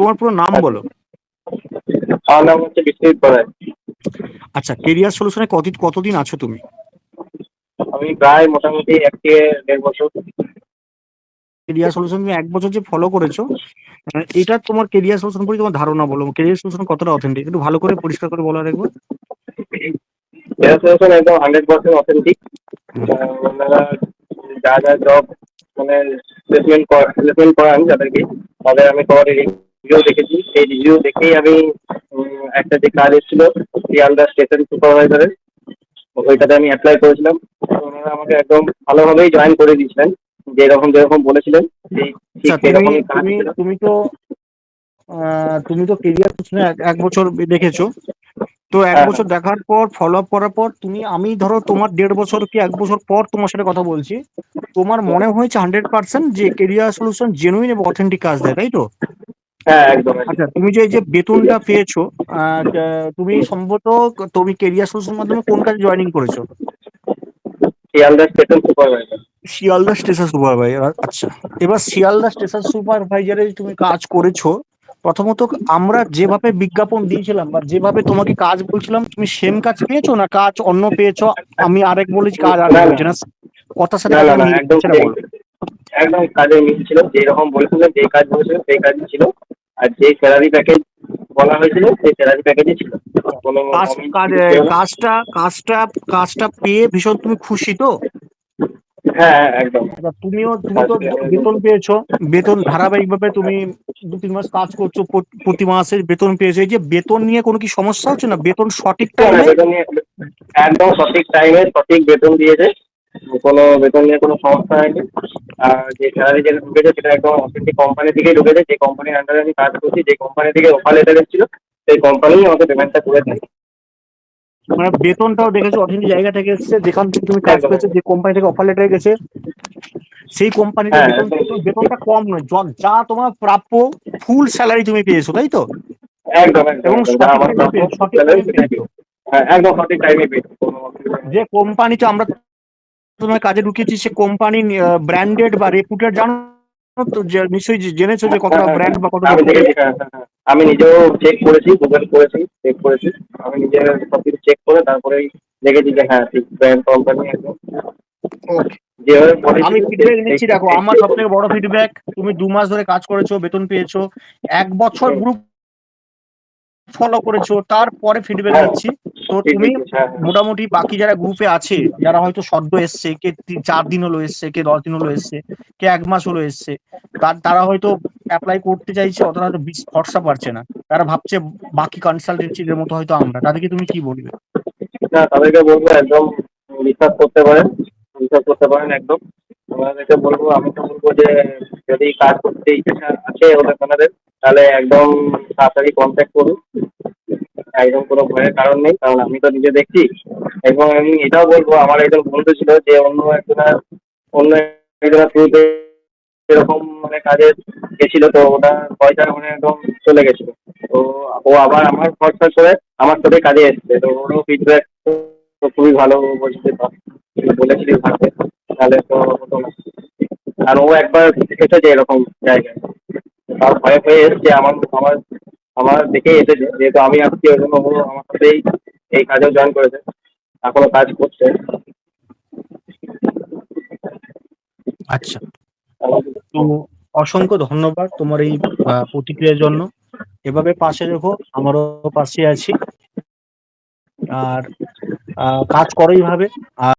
তোমার পুরো নাম বলো। আমার নাম হচ্ছে বিশ্বজিৎ বড়াই। আচ্ছা কেরিয়ার সলিউশনে কত কতদিন আছো তুমি? আমি প্রায় মোটামুটি এক থেকে দেড় বছর। কেরিয়ার সলিউশন তুমি এক বছর যে ফলো করেছ আহ, এটা তোমার কেরিয়ার সলিউশন করে তোমার ধারণা বলো। কেরিয়ার সলিউশন কতটা অথেন্টিক একটু ভালো করে পরিষ্কার করে বলো আরেকবার গ্রাজুয়েশন একদম হান্ড্রেড পার্সেন্ট অথেন্টিক ওনারা যা যা জব মানে প্লেসমেন্ট প্লেসমেন্ট করান যাদেরকে তাদের আমি সবার রিভিউ দেখেছি সেই রিভিউ দেখেই আমি একটা যে কাজ এসেছিল শিয়ালদা স্টেশন সুপারভাইজারের ওইটাতে আমি অ্যাপ্লাই করেছিলাম। ওনারা আমাকে একদম ভালোভাবেই জয়েন করে দিয়েছিলেন যেরকম যেরকম বলেছিলেন আচ্ছা তুমি তুমি তো তুমি তো কেরিয়ার এক বছর দেখেছ। তো এক হ্যাঁ। বছর দেখার পর ফলো আপ করার পর তুমি আমি ধরো তোমার দেড় বছর কি এক বছর পর তোমার সাথে কথা বলছি তোমার মনে হয়েছে হান্ড্রেড পার্সেন্ট যে কেরিয়ার সলিউশন জেনুইন এবং অথেন্টিক কাজ দেয় তাই তো? হ্যাঁ একদম। আচ্ছা তুমি যে এই যে বেতনটা পেয়েছ আহ, তুমি সম্ভবত তুমি কেরিয়ার সলিউশন মাধ্যমে কোন কাজে জয়েনিং করেছ? Sealdah station supervisor Sealdah station supervisor আচ্ছা। এবার শিয়ালদা স্টেশন সুপারভাইজারে তুমি কাজ করেছ প্রথমত আমরা যেভাবে বিজ্ঞাপন দিয়েছিলাম বা যেভাবে তোমাকে কাজ বলছিলাম তুমি সেম কাজ পেয়েছ না কাজ অন্য পেয়েছ? আমি আরেক বলেছি কাজ আর। বলছি না। কথার সাথে একদম একদম কাজে মিল ছিল যেরকম বলেছিলেন যে কাজ বলেছিলেন সেই কাজই ছিল। আর যে স্যালারি প্যাকেজ বলা হয়েছিল সেই স্যালারি প্যাকেজই ছিল। কোনো। কাজটা কাজটা কাজটা পেয়ে ভীষণ তুমি খুশি তো? হ্যাঁ হ্যাঁ, একদম। তুমিও তুমি তো বেতন পেয়েছ। বেতন ধারাবাহিকভাবে তুমি দু তিন মাস কাজ করছ প্রতি মাসে বেতন পেয়েছ। এই যে বেতন নিয়ে কোনো কি সমস্যা হচ্ছে না? বেতন সঠিক টাইমে একদম সঠিক টাইমে সঠিক বেতন দিয়েছে। কোনো বেতন নিয়ে কোনো সমস্যা হয়নি আর যে স্যালারি যেটা ঢুকেছে সেটা একদম অথেন্টিক কোম্পানি থেকেই ঢুকেছে যে কোম্পানির আন্ডারে আমি কাজ করছি যে কোম্পানি থেকে অফার লেটার এসেছিল সেই কোম্পানিই আমাকে পেমেন্টটা করে দেয় মানে বেতনটাও দেখেছ অথেন্টিক জায়গা থেকে এসেছে যেখান থেকে তুমি কাজ। পেয়েছ যে কোম্পানি থেকে অফার লেটার গেছে সেই কোম্পানিতে হ্যাঁ। বেতনটা কম নয় যা তোমার প্রাপ্য ফুল স্যালারি তুমি পেয়েছ তাই তো একদম একদম এবং সঠিক। হ্যাঁ টাইমে পেয়েছি নেই। যে কোম্পানিতে আমরা তোমার কাজে ঢুকিয়েছি সে কোম্পানি ব্র্যান্ডেড বা রেপুটেড জানো তো? নিশ্চয়ই জেনেছো যে কতটা হ্যাঁ, ব্র্যান্ড বা কতটা আমি হ্যাঁ, হ্যাঁ, হ্যাঁ। নিজেও চেক করেছি গুগল করেছি চেক করেছি। আমি নিজে সব কিছু চেক করে তারপরেই দেখেছি যে হ্যাঁ ঠিক ব্র্যান্ড কোম্পানি একদম। আমি ফিডব্যাক নিচ্ছি দেখো আমার সব থেকে বড় ফিডব্যাক তুমি দু মাস ধরে কাজ করেছ বেতন পেয়েছ এক বছর গ্রুপ ফলো করেছ তারপরে ফিডব্যাক হ্যাঁ। তো তুমি হ্যাঁ, হ্যাঁ। মোটামুটি বাকি যারা গ্রুপে আছে যারা হয়তো সদ্য এসছে কে চার দিন হলো এসছে কে দশ দিন হলো এসছে কে এক মাস হলো এসছে তার তারা হয়তো অ্যাপ্লাই করতে চাইছে অতটা হয়তো বিশ ভরসা পারছে না। তারা ভাবছে বাকি কনসালটেন্সিদের মতো হয়তো আমরা। তাদেরকে তুমি কি বলবে? না তাদেরকে বলব একদম বিশ্বাস করতে পারেন বিশ্বাস করতে পারেন একদম। ওনাদেরকে বলব আমি তো বলব যে যদি কাজ করতে ইচ্ছা আছে ওদের ওনাদের তাহলে একদম তাড়াতাড়ি কন্ট্যাক্ট করুন। একদম কোনো ভয়ের কারণ নেই, কারণ আমি তো নিজে দেখছি। এবং আমি এটাও বলব, আমার একজন বন্ধু ছিল যে অন্য একজনের অন্য একজনের থ্রুতে এরকম মানে কাজে গেছিল, তো ওটা পয়সা মানে একদম চলে গেছিল। তো ও আবার আমার খরচা করে আমার সাথে কাজে এসছে, তো ওরও ফিডব্যাক তো খুবই ভালো বলছে বলেছিলি ভাবতে, তাহলে তো আর ও একবার এসেছে এরকম জায়গায়। তার ভয়ে ভয়ে এসছে, আমার আমার আমার দেখেই এসেছে যেহেতু আমি আসছি ওই জন্য আমার সাথেই এই কাজেও জয়েন করেছে। এখনও কাজ করছে। আচ্ছা। তো অসংখ্য ধন্যবাদ তোমার এই প্রতিক্রিয়ার জন্য। এভাবে পাশে রেখো, আমারও পাশে আছি। আর কাজ করো এইভাবে। আর